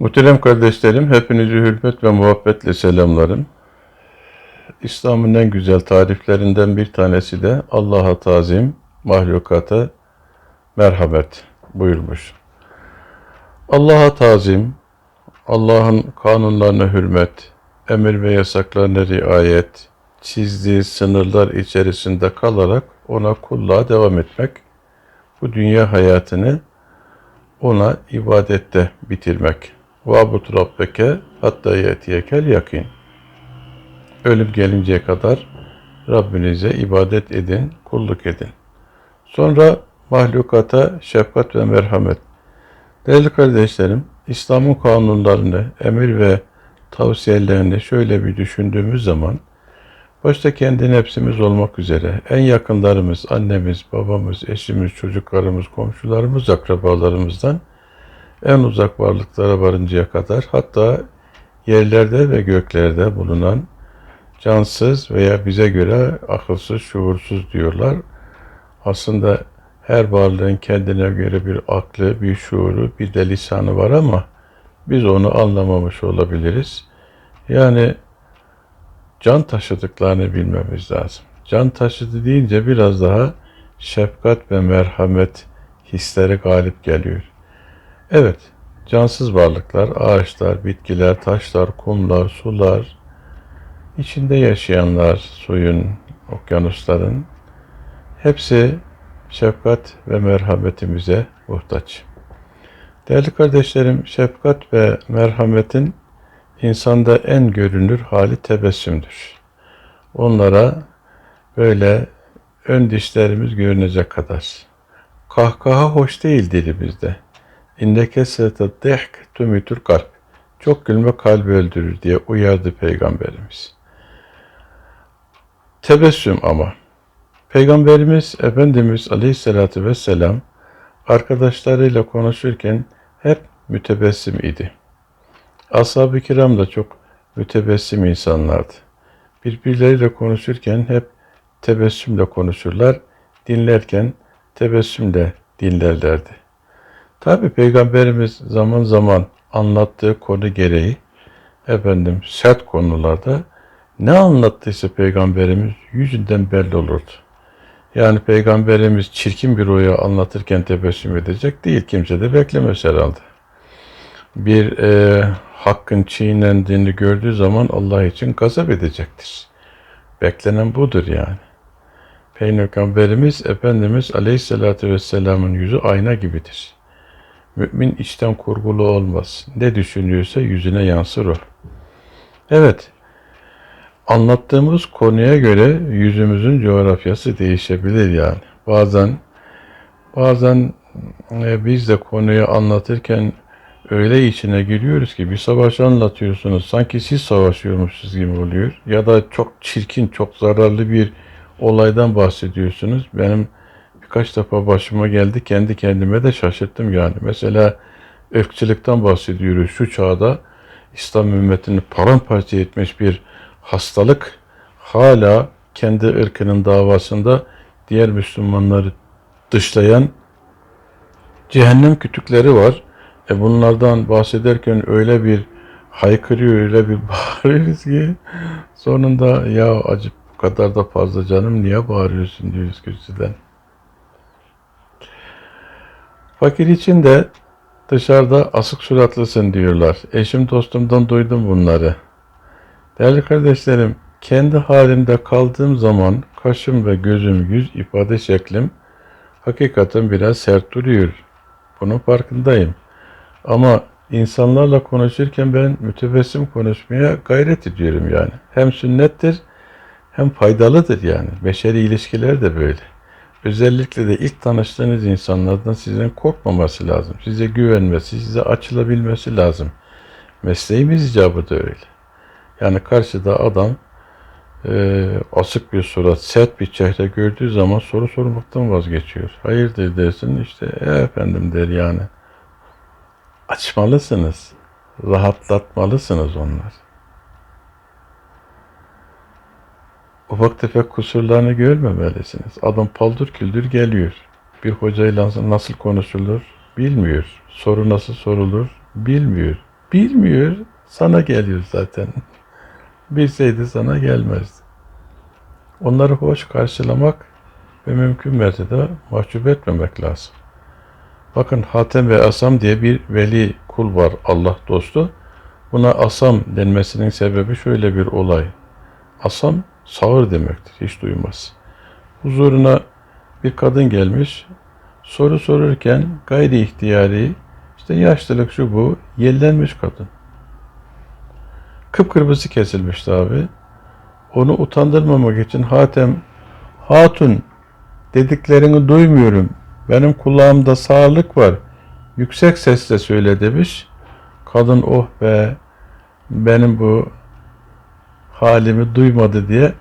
Muhterem kardeşlerim, hepinizi hürmet ve muhabbetle selamlarım. İslam'ın en güzel tariflerinden bir tanesi de Allah'a tazim, mahlukata merhamet buyurmuş. Allah'a tazim, Allah'ın kanunlarına hürmet, emir ve yasaklarına riayet, çizdiği sınırlar içerisinde kalarak ona kulluğa devam etmek, bu dünya hayatını ona ibadette bitirmek. Vabut rabbeke hatta yetiyekel yakin. Ölüm gelinceye kadar Rabbinize ibadet edin, kulluk edin. Sonra mahlukata şefkat ve merhamet. Değerli kardeşlerim, İslam'ın kanunlarını, emir ve tavsiyelerini şöyle bir düşündüğümüz zaman, başta kendi nefsimiz olmak üzere en yakınlarımız, annemiz, babamız, eşimiz, çocuklarımız, komşularımız, akrabalarımızdan en uzak varlıklara varıncaya kadar hatta yerlerde ve göklerde bulunan cansız veya bize göre akılsız, şuursuz diyorlar. Aslında her varlığın kendine göre bir aklı, bir şuuru, bir de lisanı var ama biz onu anlamamış olabiliriz. Yani can taşıdıklarını bilmemiz lazım. Can taşıdı deyince biraz daha şefkat ve merhamet hisleri galip geliyor. Evet, cansız varlıklar, ağaçlar, bitkiler, taşlar, kumlar, sular, içinde yaşayanlar, suyun, okyanusların hepsi şefkat ve merhametimize muhtaç. Değerli kardeşlerim, şefkat ve merhametin insanda en görünür hali tebessümdür. Onlara böyle ön dişlerimiz görünecek kadar. Kahkaha hoş değil dilimizde. İnne kesrete dehk tümütür kalp. Çok gülme kalbi öldürür diye uyardı Peygamberimiz. Tebessüm ama. Peygamberimiz Efendimiz Aleyhisselatü Vesselam arkadaşlarıyla konuşurken hep mütebessim idi. Ashab-ı kiram da çok mütebessim insanlardı. Birbirleriyle konuşurken hep tebessümle konuşurlar, dinlerken tebessümle dinlerlerdi. Tabi Peygamberimiz zaman zaman anlattığı konu gereği efendim sert konularda ne anlattıysa Peygamberimiz yüzünden belli olurdu. Yani Peygamberimiz çirkin bir rüya anlatırken tebessüm edecek değil. Kimse de beklemez herhalde. Bir e, hakkın çiğnendiğini gördüğü zaman Allah için gazap edecektir. Beklenen budur yani. Peygamberimiz Efendimiz Aleyhisselatü Vesselam'ın yüzü ayna gibidir. Mümin içten kurgulu olmaz. Ne düşünüyorsa yüzüne yansır o. Evet, anlattığımız konuya göre yüzümüzün coğrafyası değişebilir yani. Bazen bazen e, biz de konuyu anlatırken öyle içine giriyoruz ki bir savaşı anlatıyorsunuz. Sanki siz savaşıyormuşsunuz gibi oluyor. Ya da çok çirkin, çok zararlı bir olaydan bahsediyorsunuz. Benim birkaç defa başıma geldi. Kendi kendime de şaşırttım yani. Mesela ırkçılıktan bahsediyoruz. Şu çağda İslam ümmetini paramparça etmiş bir hastalık hala kendi ırkının davasında diğer Müslümanları dışlayan cehennem kütükleri var. E bunlardan bahsederken öyle bir haykırıyor, öyle bir bağırıyoruz ki sonunda ya acı bu kadar da fazla canım niye bağırıyorsun diyoruz kürsüden. Fakir için de dışarıda asık suratlısın diyorlar. Eşim dostumdan duydum bunları. Değerli kardeşlerim, kendi halimde kaldığım zaman kaşım ve gözüm, yüz ifade şeklim hakikaten biraz sert duruyor. Bunun farkındayım. Ama insanlarla konuşurken ben mütebessim konuşmaya gayret ediyorum yani. Hem sünnettir hem faydalıdır yani. Beşeri ilişkiler de böyle. Özellikle de ilk tanıştığınız insanlardan sizden korkmaması lazım. Size güvenmesi, size açılabilmesi lazım. Mesleğimiz icabı da öyle. Yani karşıda adam e, asık bir surat, sert bir çehre gördüğü zaman soru sormaktan vazgeçiyor. Hayırdır dersin işte e efendim der yani. Açmalısınız. Rahatlatmalısınız onlar. Ufak tefek kusurlarını görmemelisiniz. Adam paldır küldür geliyor. Bir hocayla nasıl konuşulur bilmiyor. Soru nasıl sorulur bilmiyor. Bilmiyor, sana geliyor zaten. Bilseydi sana gelmezdi. Onları hoş karşılamak ve mümkün mertebe mahcup etmemek lazım. Bakın Hatem ve Asam diye bir veli kul var Allah dostu. Buna Asam denmesinin sebebi şöyle bir olay. Asam sağır demektir. Hiç duymaz. Huzuruna bir kadın gelmiş. Soru sorurken gayri ihtiyari işte yaşlılık şu bu yellenmiş kadın. Kıpkırmızı kesilmişti abi. Onu utandırmamak için Hatem Hatun dediklerini duymuyorum. Benim kulağımda sağırlık var. Yüksek sesle söyle demiş. Kadın oh be benim bu halimi duymadı diye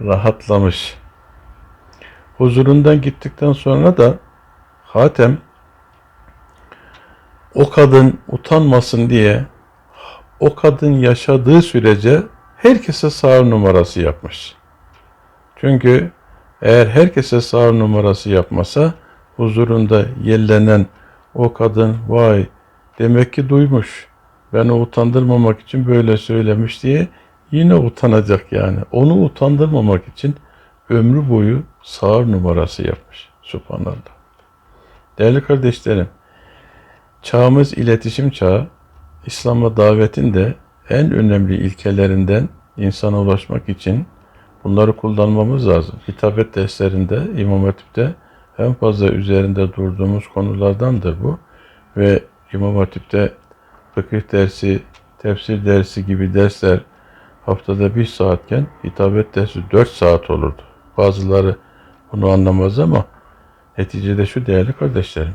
rahatlamış. Huzurundan gittikten sonra da Hatem o kadın utanmasın diye o kadın yaşadığı sürece herkese sağır numarası yapmış. Çünkü eğer herkese sağır numarası yapmasa huzurunda yellenen o kadın vay demek ki duymuş. Beni utandırmamak için böyle söylemiş diye yine utanacak yani. Onu utandırmamak için ömrü boyu sağır numarası yapmış. Subhanallah. Değerli kardeşlerim, çağımız iletişim çağı. İslam'a davetin de en önemli ilkelerinden insana ulaşmak için bunları kullanmamız lazım. Hitabet derslerinde, İmam Hatip'te en fazla üzerinde durduğumuz konulardandır bu. Ve İmam Hatip'te fıkıh dersi, tefsir dersi gibi dersler haftada bir saatken hitabet dersi dört saat olurdu. Bazıları bunu anlamaz ama neticede şu değerli kardeşlerim.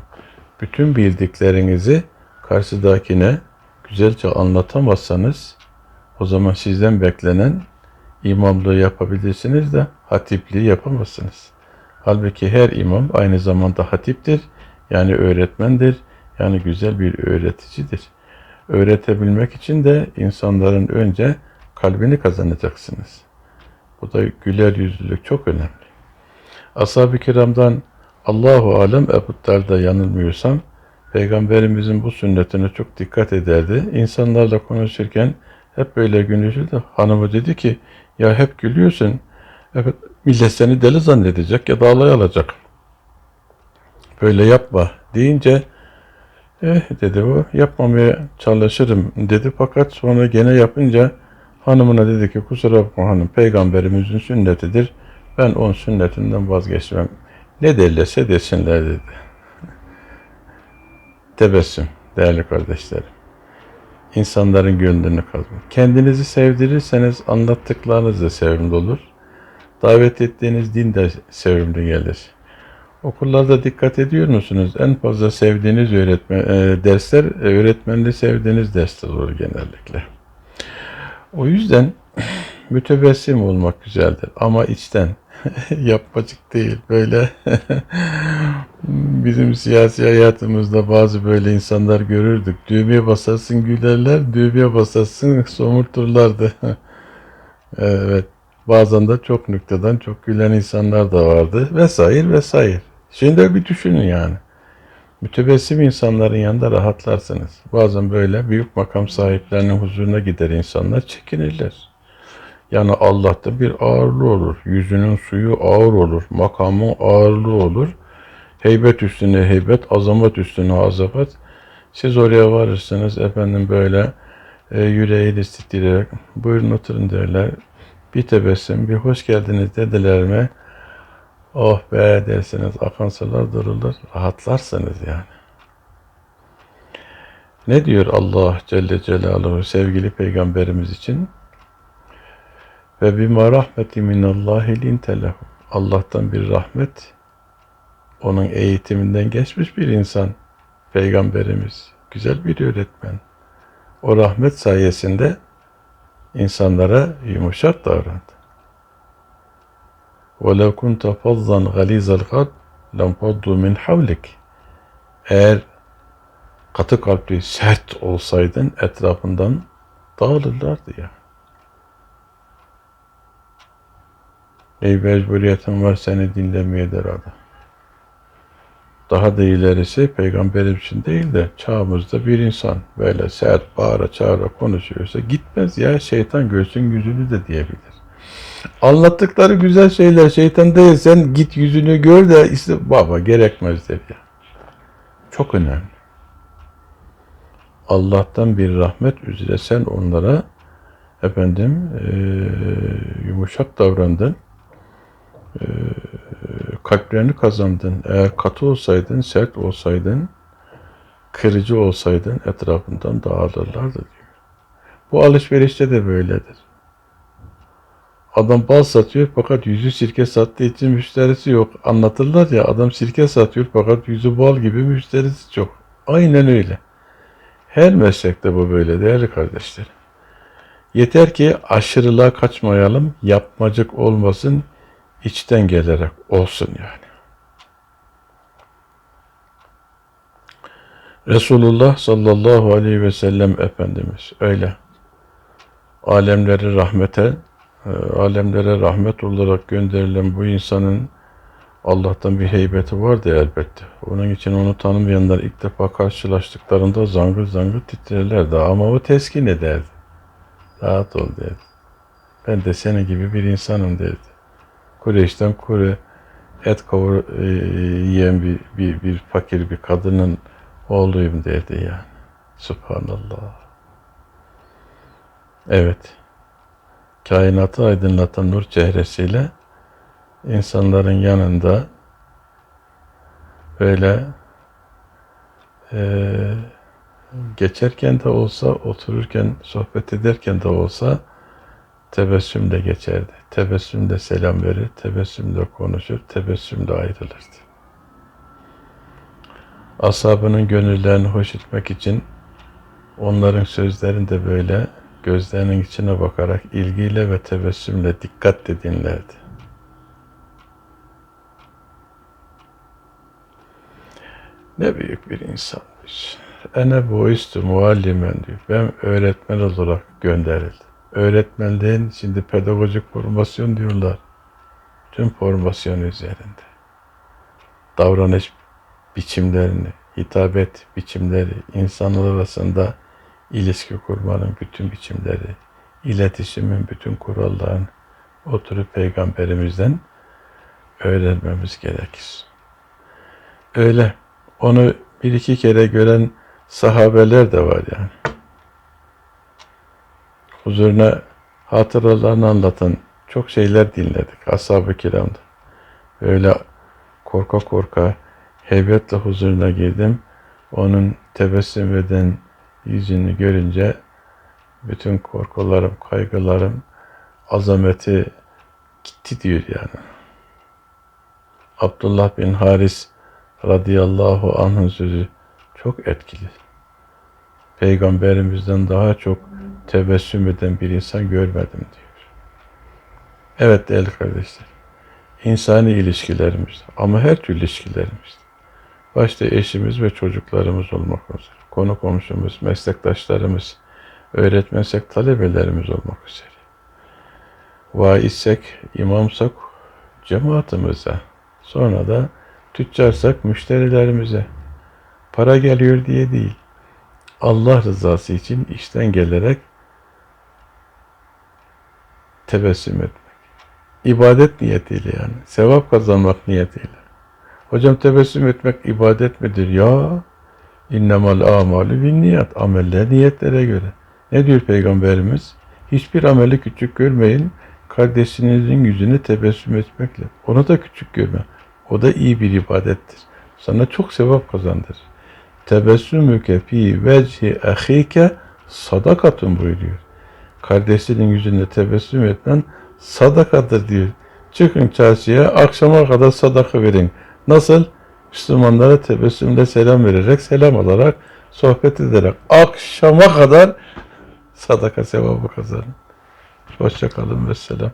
Bütün bildiklerinizi karşıdakine güzelce anlatamazsanız o zaman sizden beklenen imamlığı yapabilirsiniz de hatipliği yapamazsınız. Halbuki her imam aynı zamanda hatiptir. Yani öğretmendir. Yani güzel bir öğreticidir. Öğretebilmek için de insanların önce kalbini kazanacaksınız. Bu da güler yüzlülük çok önemli. Ashab-ı kiramdan Allahu alem Ebu Darda yanılmıyorsam Peygamberimizin bu sünnetine çok dikkat ederdi. İnsanlarla konuşurken hep böyle gülüşürdü. Hanımı dedi ki ya hep gülüyorsun. Evet, millet seni deli zannedecek ya da alay alacak. Böyle yapma deyince eh dedi o yapmamaya çalışırım dedi fakat sonra gene yapınca hanımına dedi ki kusura bakma hanım peygamberimizin sünnetidir. Ben onun sünnetinden vazgeçmem. Ne derlerse desinler dedi. Tebessüm değerli kardeşlerim. İnsanların gönlünü kazanın. Kendinizi sevdirirseniz anlattıklarınız da sevimli olur. Davet ettiğiniz din de sevimli gelir. Okullarda dikkat ediyor musunuz? En fazla sevdiğiniz öğretmen, e, dersler, e, öğretmenli sevdiğiniz dersler olur genellikle. O yüzden mütebessim olmak güzeldir ama içten. Yapmacık değil. Böyle bizim siyasi hayatımızda bazı böyle insanlar görürdük. Düğmeye basarsın gülerler, düğmeye basarsın somurturlardı. evet. Bazen de çok nükteden çok gülen insanlar da vardı. Vesaire vesaire. Şimdi bir düşünün yani. Mütebessim insanların yanında rahatlarsınız. Bazen böyle büyük makam sahiplerinin huzuruna gider insanlar çekinirler. Yani Allah'ta bir ağırlığı olur. Yüzünün suyu ağır olur. Makamın ağırlığı olur. Heybet üstüne heybet, azamet üstüne azamet. Siz oraya varırsınız efendim böyle e, yüreğiyle titreyerek buyurun oturun derler. Bir tebessüm, bir hoş geldiniz dediler mi? Oh be dersiniz, akan sular durulur, rahatlarsınız yani. Ne diyor Allah Celle Celaluhu sevgili peygamberimiz için? Ve bima rahmeti minallahi lintelehu. Allah'tan bir rahmet, onun eğitiminden geçmiş bir insan, peygamberimiz, güzel bir öğretmen. O rahmet sayesinde insanlara yumuşak davrandı. وَلَوْ كُنْتَ فَضَّنْ غَلِيزَ الْقَلْبِ لَنْفَضُّوا مِنْ حَوْلِكِ Eğer katı kalpli, sert olsaydın etrafından dağılırlardı ya. Ey mecburiyetin var seni dinlemeye derada. Daha da ilerisi peygamberim için değil de çağımızda bir insan böyle sert bağıra çağıra konuşuyorsa gitmez ya şeytan görsün yüzünü de diyebilir. Anlattıkları güzel şeyler şeytan değil sen git yüzünü gör de işte baba gerekmez ya. Çok önemli. Allah'tan bir rahmet üzere sen onlara efendim eee, yumuşak davrandın. Eee, kalplerini kazandın. Eğer katı olsaydın, sert olsaydın, kırıcı olsaydın etrafından dağılırlardı diyor. Bu alışverişte de böyledir. Adam bal satıyor fakat yüzü sirke sattığı için müşterisi yok. Anlatırlar ya adam sirke satıyor fakat yüzü bal gibi müşterisi çok. Aynen öyle. Her meslekte bu böyle değerli kardeşlerim. Yeter ki aşırılığa kaçmayalım, yapmacık olmasın, içten gelerek olsun yani. Resulullah sallallahu aleyhi ve sellem Efendimiz öyle. Alemleri rahmete, alemlere rahmet olarak gönderilen bu insanın Allah'tan bir heybeti vardı elbette. Onun için onu tanımayanlar ilk defa karşılaştıklarında zangır zangır titrerlerdi. Ama o teskin ederdi. Rahat ol derdi. Ben de senin gibi bir insanım derdi. Kureyş'ten kuru et kavur e, yiyen bir, bir, bir fakir bir kadının oğluyum derdi yani. Subhanallah. Evet. Kainatı aydınlatan nur çehresiyle insanların yanında böyle eee, geçerken de olsa, otururken, sohbet ederken de olsa tebessümle geçerdi. Tebessümle selam verir, tebessümle konuşur, tebessümle ayrılırdı. Ashabının gönüllerini hoş etmek için onların sözlerini de böyle gözlerinin içine bakarak ilgiyle ve tebessümle dikkatle dinlerdi. Ne büyük bir insanmış. Ene boistu muallimen diyor. Ben öğretmen olarak gönderildim. Öğretmenliğin şimdi pedagojik formasyon diyorlar. Tüm formasyon üzerinde. Davranış biçimlerini, hitabet biçimleri, insanlar arasında ilişki kurmanın bütün biçimleri, iletişimin bütün kurallarını oturup peygamberimizden öğrenmemiz gerekir. Öyle. Onu bir iki kere gören sahabeler de var yani. Huzuruna hatıralarını anlatan çok şeyler dinledik ashab-ı kiramda. Böyle korka korka heybetle huzuruna girdim. Onun tebessüm eden yüzünü görünce bütün korkularım, kaygılarım, azameti gitti diyor yani. Abdullah bin Haris radıyallahu anh'ın sözü çok etkili. Peygamberimizden daha çok tebessüm eden bir insan görmedim diyor. Evet değerli kardeşler. İnsani ilişkilerimiz ama her türlü ilişkilerimiz. Başta eşimiz ve çocuklarımız olmak üzere. Konu komşumuz, meslektaşlarımız, öğretmensek talebelerimiz olmak üzere. Vaizsek, imamsak cemaatimize. Sonra da tüccarsak müşterilerimize. Para geliyor diye değil. Allah rızası için işten gelerek tebessüm etmek. İbadet niyetiyle yani. Sevap kazanmak niyetiyle. Hocam tebessüm etmek ibadet midir? Ya innemal amalu bin niyat. Ameller niyetlere göre. Ne diyor Peygamberimiz? Hiçbir ameli küçük görmeyin. Kardeşinizin yüzüne tebessüm etmekle. Onu da küçük görme. O da iyi bir ibadettir. Sana çok sevap kazandırır. Tebessümüke fi vecihi ahike sadakatun buyuruyor. Kardeşinin yüzünde tebessüm etmen sadakadır diyor. Çıkın çarşıya akşama kadar sadaka verin. Nasıl? Müslümanlara tebessümle selam vererek, selam alarak, sohbet ederek akşama kadar sadaka sevabı kazanın. Hoşça kalın ve selam.